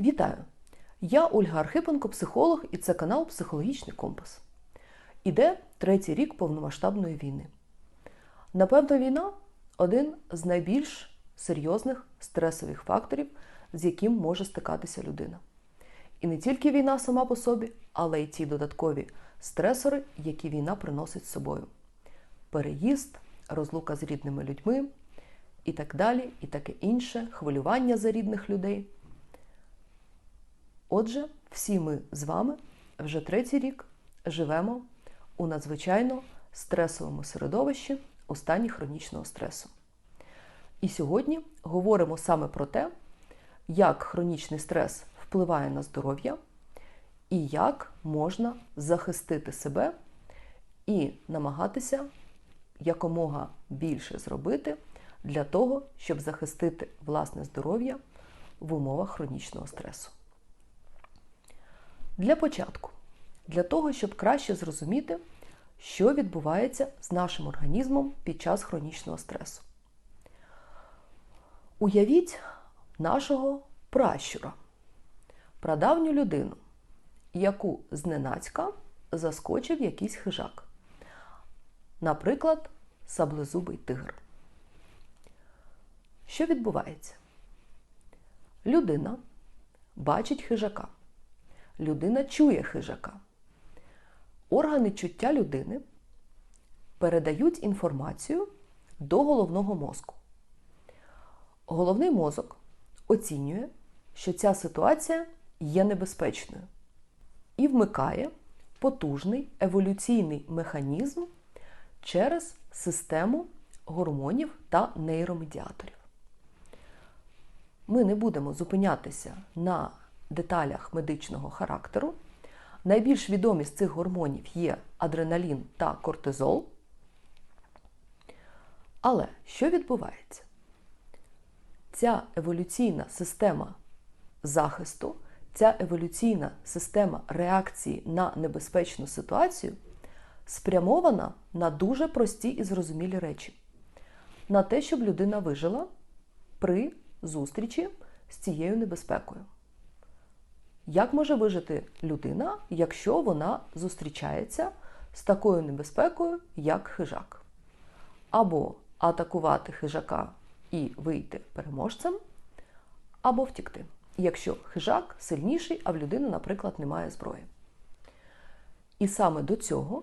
Вітаю! Я Ольга Архипенко, психолог, і це канал Психологічний компас. Іде третій рік повномасштабної війни. Напевно, війна один з найбільш серйозних стресових факторів, з яким може стикатися людина. І не тільки війна сама по собі, але й ті додаткові стресори, які війна приносить з собою: переїзд, розлука з рідними людьми і так далі, і таке інше, хвилювання за рідних людей. Отже, всі ми з вами вже третій рік живемо у надзвичайно стресовому середовищі у стані хронічного стресу. І сьогодні говоримо саме про те, як хронічний стрес впливає на здоров'я і як можна захистити себе і намагатися якомога більше зробити для того, щоб захистити власне здоров'я в умовах хронічного стресу. Для початку, для того, щоб краще зрозуміти, що відбувається з нашим організмом під час хронічного стресу. Уявіть нашого пращура, прадавню людину, яку зненацька заскочив якийсь хижак. Наприклад, саблезубий тигр. Що відбувається? Людина бачить хижака. Людина чує хижака. Органи чуття людини передають інформацію до головного мозку. Головний мозок оцінює, що ця ситуація є небезпечною і вмикає потужний еволюційний механізм через систему гормонів та нейромедіаторів. Ми не будемо зупинятися на деталях медичного характеру. Найбільш відомі з цих гормонів є адреналін та кортизол. Але що відбувається? Ця еволюційна система захисту, ця еволюційна система реакції на небезпечну ситуацію спрямована на дуже прості і зрозумілі речі. На те, щоб людина вижила при зустрічі з цією небезпекою. Як може вижити людина, якщо вона зустрічається з такою небезпекою, як хижак? Або атакувати хижака і вийти переможцем, або втікти, якщо хижак сильніший, а в людини, наприклад, немає зброї. І саме до цього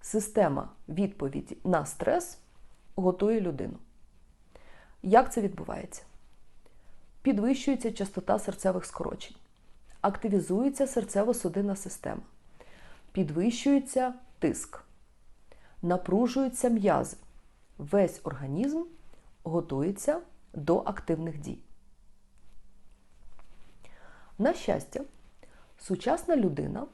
система відповіді на стрес готує людину. Як це відбувається? Підвищується частота серцевих скорочень, активізується серцево-судинна система, підвищується тиск, напружуються м'язи. Весь організм готується до активних дій. На щастя, сучасна людина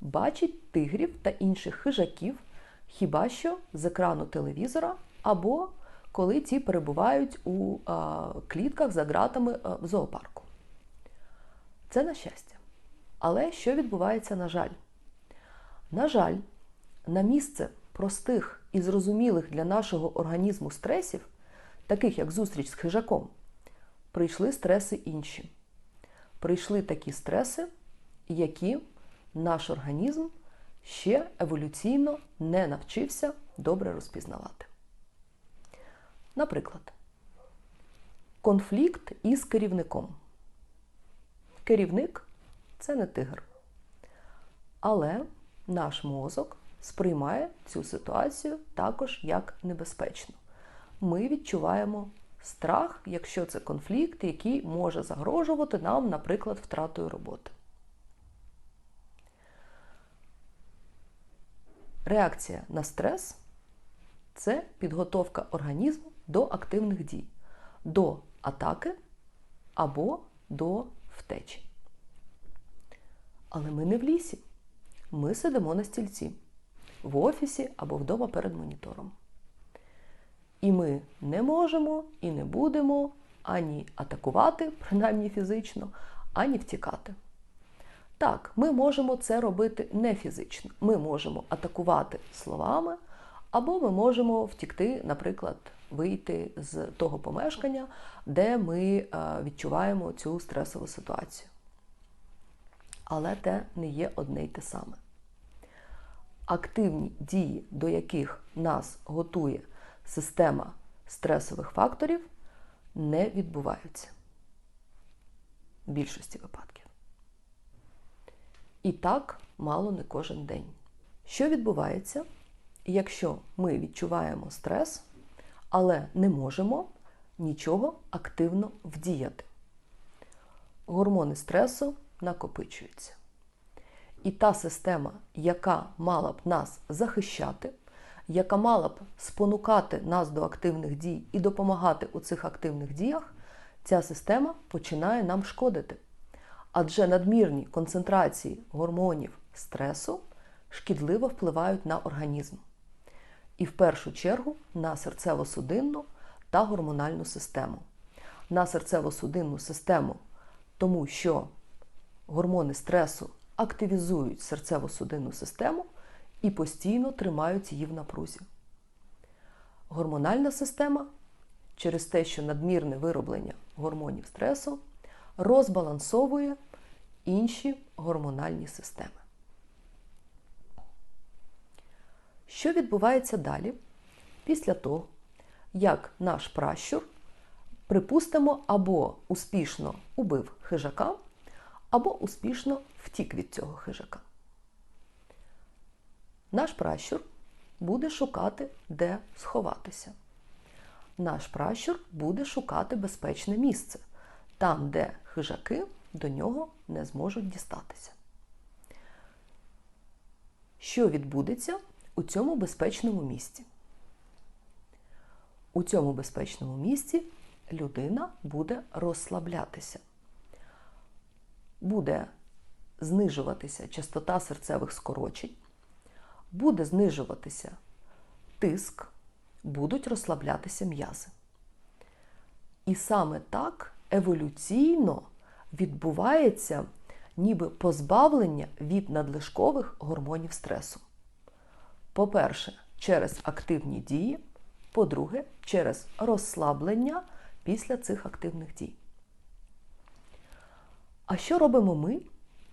бачить тигрів та інших хижаків хіба що з екрану телевізора або коли ті перебувають у клітках за ґратами в зоопарку. Це на щастя. Але що відбувається, на жаль? На жаль, на місце простих і зрозумілих для нашого організму стресів, таких як зустріч з хижаком, прийшли стреси інші. Прийшли такі стреси, які наш організм ще еволюційно не навчився добре розпізнавати. Наприклад, конфлікт із керівником. Керівник це не тигр. Але наш мозок сприймає цю ситуацію також як небезпечну. Ми відчуваємо страх, якщо це конфлікт, який може загрожувати нам, наприклад, втратою роботи. Реакція на стрес це підготовка організму до активних дій, до атаки або до втечі. Але ми не в лісі. Ми сидимо на стільці, в офісі або вдома перед монітором. І ми не можемо і не будемо ані атакувати, принаймні фізично, ані втікати. Так, ми можемо це робити не фізично. Ми можемо атакувати словами, або ми можемо втікти, наприклад, вийти з того помешкання, де ми е, відчуваємо цю стресову ситуацію. Але те не є одне й те саме. Активні дії, до яких нас готує система стресових факторів, не відбуваються в більшості випадків. І так мало не кожен день. Що відбувається, якщо ми відчуваємо стрес, але не можемо нічого активно вдіяти? Гормони стресу накопичуються. І та система, яка мала б нас захищати, яка мала б спонукати нас до активних дій і допомагати у цих активних діях, ця система починає нам шкодити. Адже надмірні концентрації гормонів стресу шкідливо впливають на організм. І в першу чергу на серцево-судинну та гормональну систему. На серцево-судинну систему, тому що гормони стресу активізують серцево-судинну систему і постійно тримають її в напрузі. Гормональна система через те, що надмірне вироблення гормонів стресу розбалансовує інші гормональні системи. Що відбувається далі після того, як наш пращур, припустимо, або успішно убив хижака, або успішно втік від цього хижака? Наш пращур буде шукати, де сховатися. Наш пращур буде шукати безпечне місце, там, де хижаки до нього не зможуть дістатися. Що відбудеться у цьому безпечному місці? У цьому безпечному місці людина буде розслаблятися, буде знижуватися частота серцевих скорочень, буде знижуватися тиск, будуть розслаблятися м'язи. І саме так еволюційно відбувається ніби позбавлення від надлишкових гормонів стресу. По-перше, через активні дії, по-друге, через розслаблення після цих активних дій. А що робимо ми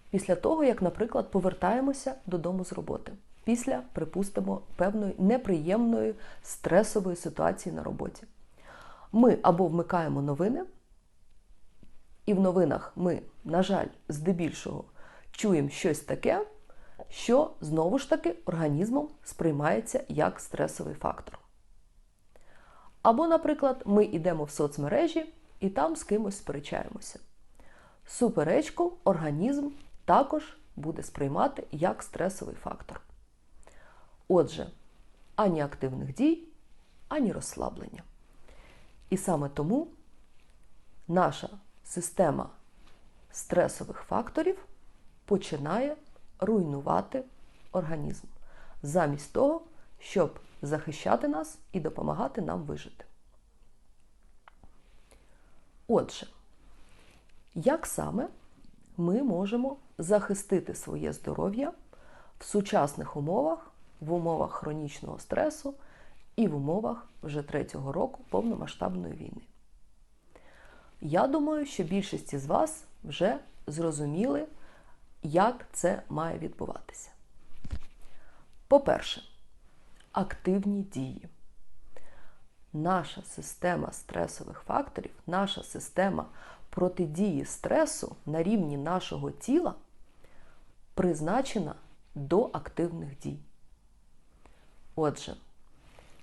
після того, як, наприклад, повертаємося додому з роботи? Після, припустимо, певної неприємної стресової ситуації на роботі. Ми або вмикаємо новини, і в новинах ми, на жаль, здебільшого чуємо щось таке, що знову ж таки організмом сприймається як стресовий фактор. Або, наприклад, ми йдемо в соцмережі і там з кимось сперечаємося. Суперечку організм також буде сприймати як стресовий фактор. Отже, ані активних дій, ані розслаблення. І саме тому наша система стресових факторів починає руйнувати організм, замість того, щоб захищати нас і допомагати нам вижити. Отже, як саме ми можемо захистити своє здоров'я в сучасних умовах, в умовах хронічного стресу і в умовах вже третього року повномасштабної війни? Я думаю, що більшість з вас вже зрозуміли, як це має відбуватися. По-перше, активні дії. Наша система стресових факторів, наша система протидії стресу на рівні нашого тіла призначена до активних дій. Отже,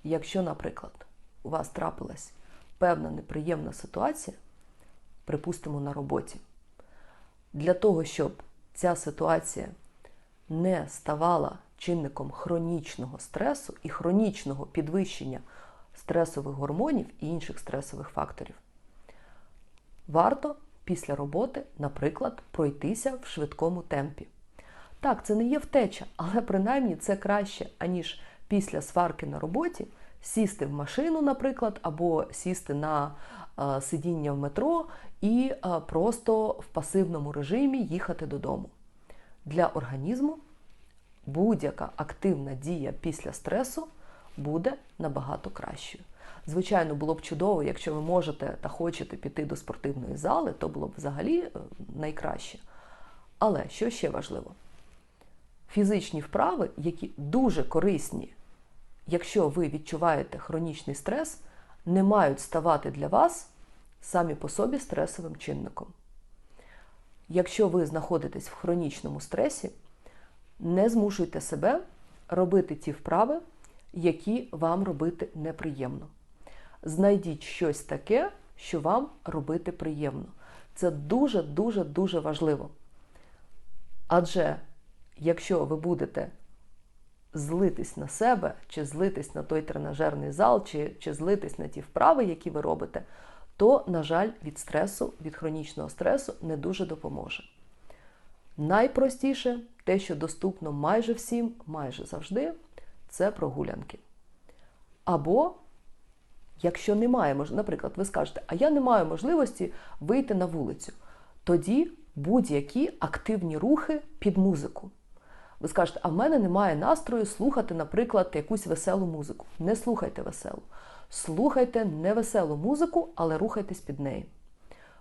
якщо, наприклад, у вас трапилась певна неприємна ситуація, припустимо, на роботі, для того, щоб ця ситуація не ставала чинником хронічного стресу і хронічного підвищення стресових гормонів і інших стресових факторів, варто після роботи, наприклад, пройтися в швидкому темпі. Так, це не є втеча, але принаймні це краще, аніж після сварки на роботі сісти в машину, наприклад, або сісти на сидіння в метро і е, просто в пасивному режимі їхати додому. Для організму будь-яка активна дія після стресу буде набагато кращою. Звичайно, було б чудово, якщо ви можете та хочете піти до спортивної зали, то було б взагалі е, найкраще. Але що ще важливо? Фізичні вправи, які дуже корисні, якщо ви відчуваєте хронічний стрес, не мають ставати для вас самі по собі стресовим чинником. Якщо ви знаходитесь в хронічному стресі, не змушуйте себе робити ті вправи, які вам робити неприємно. Знайдіть щось таке, що вам робити приємно. Це дуже-дуже дуже важливо. Адже якщо ви будете злитись на себе, чи злитись на той тренажерний зал, чи, чи злитись на ті вправи, які ви робите, то, на жаль, від стресу, від хронічного стресу не дуже допоможе. Найпростіше, те, що доступно майже всім, майже завжди, це прогулянки. Або, якщо немає, наприклад, ви скажете, а я не маю можливості вийти на вулицю, тоді будь-які активні рухи під музику. Ви скажете, а в мене немає настрою слухати, наприклад, якусь веселу музику. Не слухайте веселу. Слухайте невеселу музику, але рухайтесь під нею.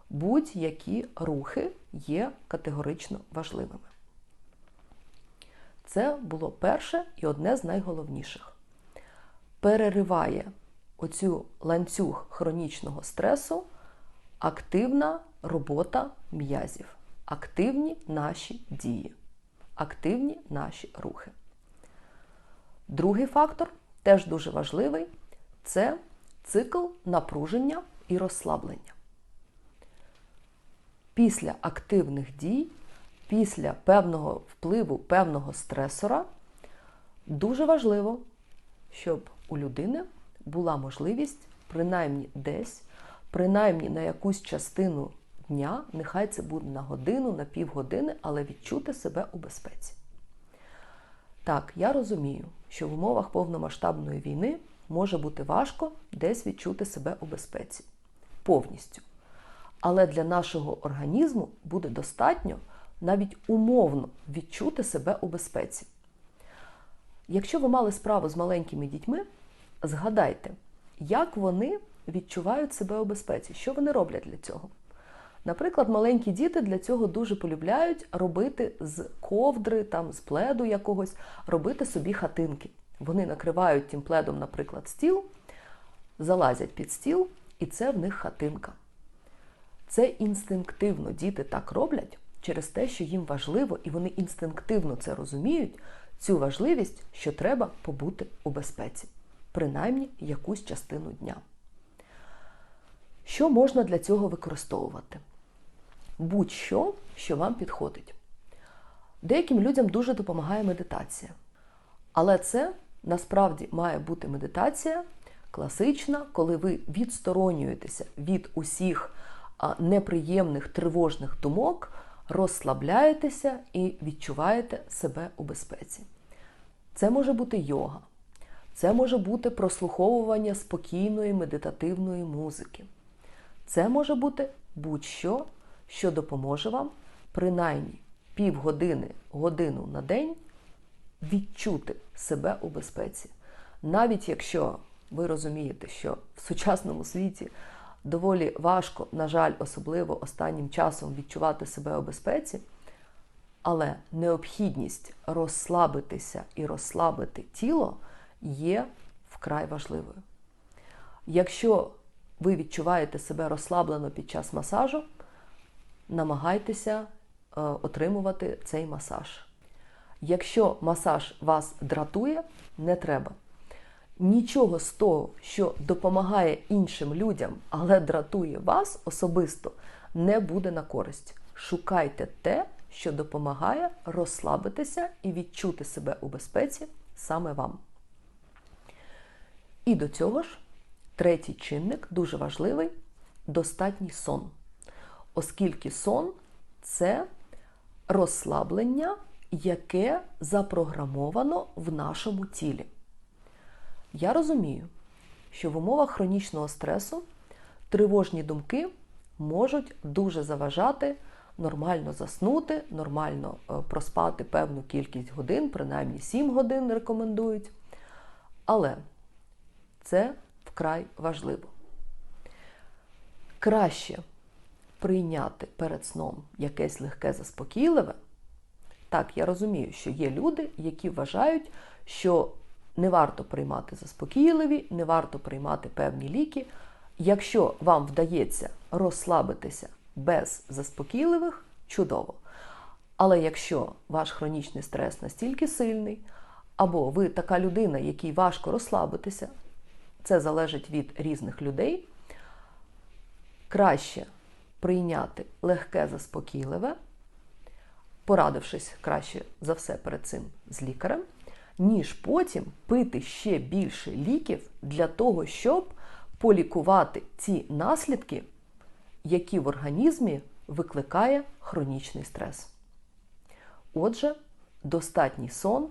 Будь-які рухи є категорично важливими. Це було перше і одне з найголовніших. Перериває оцю ланцюг хронічного стресу активна робота м'язів, активні наші дії, активні наші рухи. Другий фактор, теж дуже важливий, це цикл напруження і розслаблення. Після активних дій, після певного впливу певного стресора, дуже важливо, щоб у людини була можливість принаймні десь, принаймні на якусь частину дня, нехай це буде на годину, на півгодини, але відчути себе у безпеці. Так, я розумію, що в умовах повномасштабної війни може бути важко десь відчути себе у безпеці. Повністю. Але для нашого організму буде достатньо навіть умовно відчути себе у безпеці. Якщо ви мали справу з маленькими дітьми, згадайте, як вони відчувають себе у безпеці, що вони роблять для цього. Наприклад, маленькі діти для цього дуже полюбляють робити з ковдри, там, з пледу якогось, робити собі хатинки. Вони накривають тим пледом, наприклад, стіл, залазять під стіл, і це в них хатинка. Це інстинктивно діти так роблять через те, що їм важливо, і вони інстинктивно це розуміють, цю важливість, що треба побути у безпеці, принаймні якусь частину дня. Що можна для цього використовувати? Будь-що, що вам підходить. Деяким людям дуже допомагає медитація. Але це насправді має бути медитація класична, коли ви відсторонюєтеся від усіх неприємних тривожних думок, розслабляєтеся і відчуваєте себе у безпеці. Це може бути йога, це може бути прослуховування спокійної медитативної музики. Це може бути будь-що, що допоможе вам принаймні півгодини, годину на день відчути себе у безпеці. Навіть якщо ви розумієте, що в сучасному світі доволі важко, на жаль, особливо останнім часом відчувати себе у безпеці, але необхідність розслабитися і розслабити тіло є вкрай важливою. Якщо ви відчуваєте себе розслаблено під час масажу, намагайтеся е, отримувати цей масаж. Якщо масаж вас дратує, не треба. Нічого з того, що допомагає іншим людям, але дратує вас особисто, не буде на користь. Шукайте те, що допомагає розслабитися і відчути себе у безпеці саме вам. І до цього ж, третій чинник дуже важливий достатній сон. Оскільки сон це розслаблення, яке запрограмовано в нашому тілі. Я розумію, що в умовах хронічного стресу тривожні думки можуть дуже заважати нормально заснути, нормально е, проспати певну кількість годин, принаймні 7 годин рекомендують. Але це вкрай важливо. Краще прийняти перед сном якесь легке заспокійливе. Так, я розумію, що є люди, які вважають, що не варто приймати заспокійливі, не варто приймати певні ліки. Якщо вам вдається розслабитися без заспокійливих, чудово. Але якщо ваш хронічний стрес настільки сильний, або ви така людина, якій важко розслабитися, це залежить від різних людей, краще прийняти легке заспокійливе, порадившись краще за все перед цим з лікарем, ніж потім пити ще більше ліків для того, щоб полікувати ці наслідки, які в організмі викликає хронічний стрес. Отже, достатній сон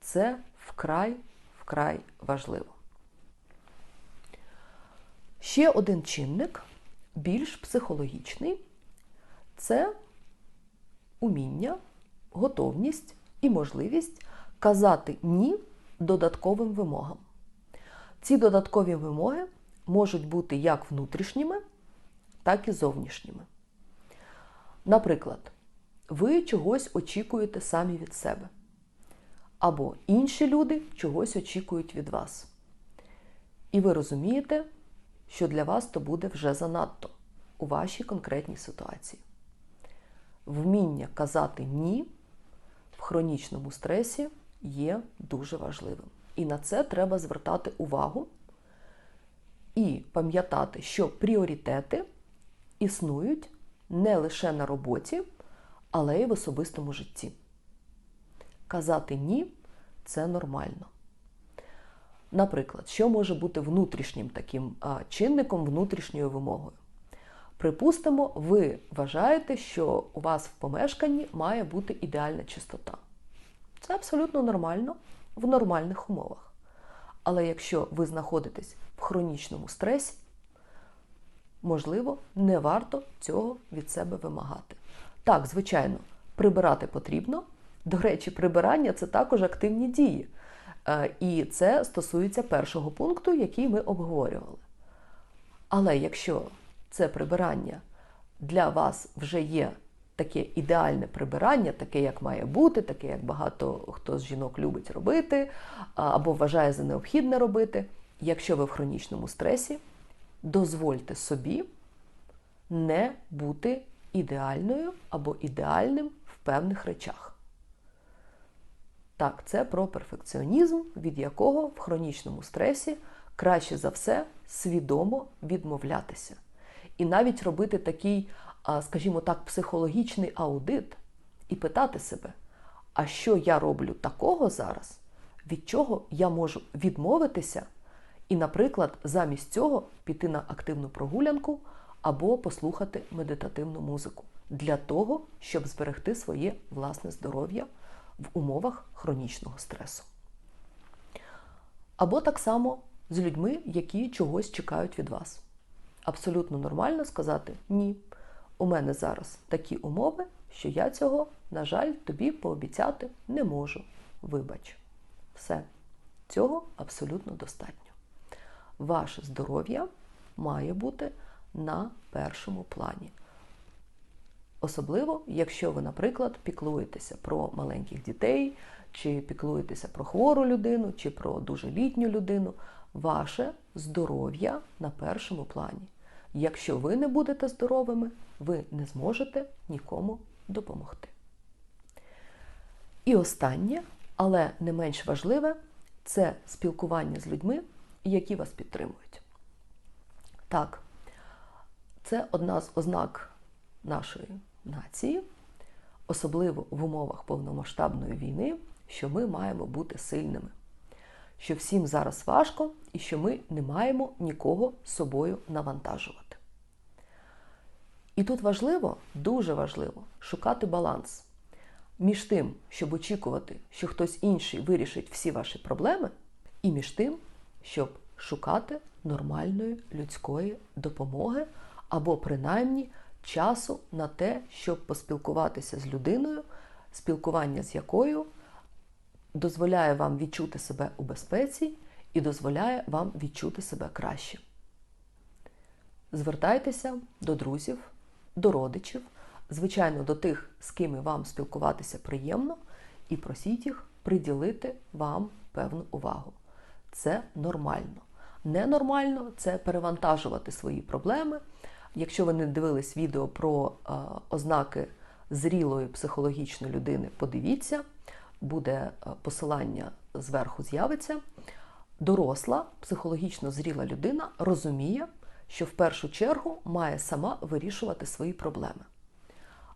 це вкрай вкрай важливо. Ще один чинник, більш психологічний, це уміння, готовність і можливість казати ні додатковим вимогам. Ці додаткові вимоги можуть бути як внутрішніми, так і зовнішніми. Наприклад, ви чогось очікуєте самі від себе, або інші люди чогось очікують від вас. І ви розумієте, що для вас то буде вже занадто у вашій конкретній ситуації. Вміння казати ні в хронічному стресі є дуже важливим. І на це треба звертати увагу і пам'ятати, що пріоритети існують не лише на роботі, але й в особистому житті. Казати ні це нормально. Наприклад, що може бути внутрішнім таким чинником, внутрішньою вимогою? Припустимо, ви вважаєте, що у вас в помешканні має бути ідеальна чистота. Це абсолютно нормально в нормальних умовах. Але якщо ви знаходитесь в хронічному стресі, можливо, не варто цього від себе вимагати. Так, звичайно, прибирати потрібно. До речі, прибирання це також активні дії. Е, І це стосується першого пункту, який ми обговорювали. Але якщо це прибирання для вас вже є таке ідеальне прибирання, таке, як має бути, таке, як багато хто з жінок любить робити, або вважає за необхідне робити, якщо ви в хронічному стресі, дозвольте собі не бути ідеальною або ідеальним в певних речах. Так, це про перфекціонізм, від якого в хронічному стресі краще за все свідомо відмовлятися. І навіть робити такий, скажімо так, психологічний аудит і питати себе, а що я роблю такого зараз, від чого я можу відмовитися, і, наприклад, замість цього піти на активну прогулянку або послухати медитативну музику для того, щоб зберегти своє власне здоров'я в умовах хронічного стресу. Або так само з людьми, які чогось чекають від вас. Абсолютно нормально сказати ні. У мене зараз такі умови, що я цього, на жаль, тобі пообіцяти не можу. Вибач. Все. Цього абсолютно достатньо. Ваше здоров'я має бути на першому плані. Особливо, якщо ви, наприклад, піклуєтеся про маленьких дітей, чи піклуєтеся про хвору людину, чи про дуже літню людину, ваше здоров'я на першому плані. Якщо ви не будете здоровими, ви не зможете нікому допомогти. І останнє, але не менш важливе, це спілкування з людьми, які вас підтримують. Так, це одна з ознак нашої нації, особливо в умовах повномасштабної війни, що ми маємо бути сильними, що всім зараз важко і що ми не маємо нікого собою навантажувати. І тут важливо, дуже важливо, шукати баланс між тим, щоб очікувати, що хтось інший вирішить всі ваші проблеми, і між тим, щоб шукати нормальної людської допомоги або принаймні часу на те, щоб поспілкуватися з людиною, спілкування з якою дозволяє вам відчути себе у безпеці і дозволяє вам відчути себе краще. Звертайтеся до друзів, до родичів, звичайно, до тих, з ким вам спілкуватися приємно, і просіть їх приділити вам певну увагу. Це нормально. Ненормально це перевантажувати свої проблеми. Якщо ви не дивились відео про е, ознаки зрілої психологічної людини, подивіться, буде е, посилання зверху з'явиться. Доросла, психологічно зріла людина розуміє, що в першу чергу має сама вирішувати свої проблеми.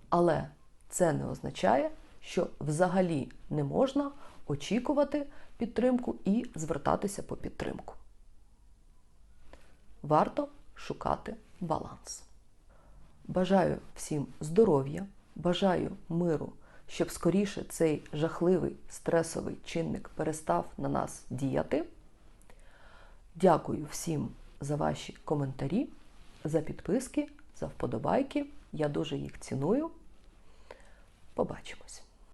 Але це не означає, що взагалі не можна очікувати підтримку і звертатися по підтримку. Варто шукати баланс. Бажаю всім здоров'я, бажаю миру, щоб скоріше цей жахливий стресовий чинник перестав на нас діяти. Дякую всім за ваші коментарі, за підписки, за вподобайки. Я дуже їх ціную. Побачимось!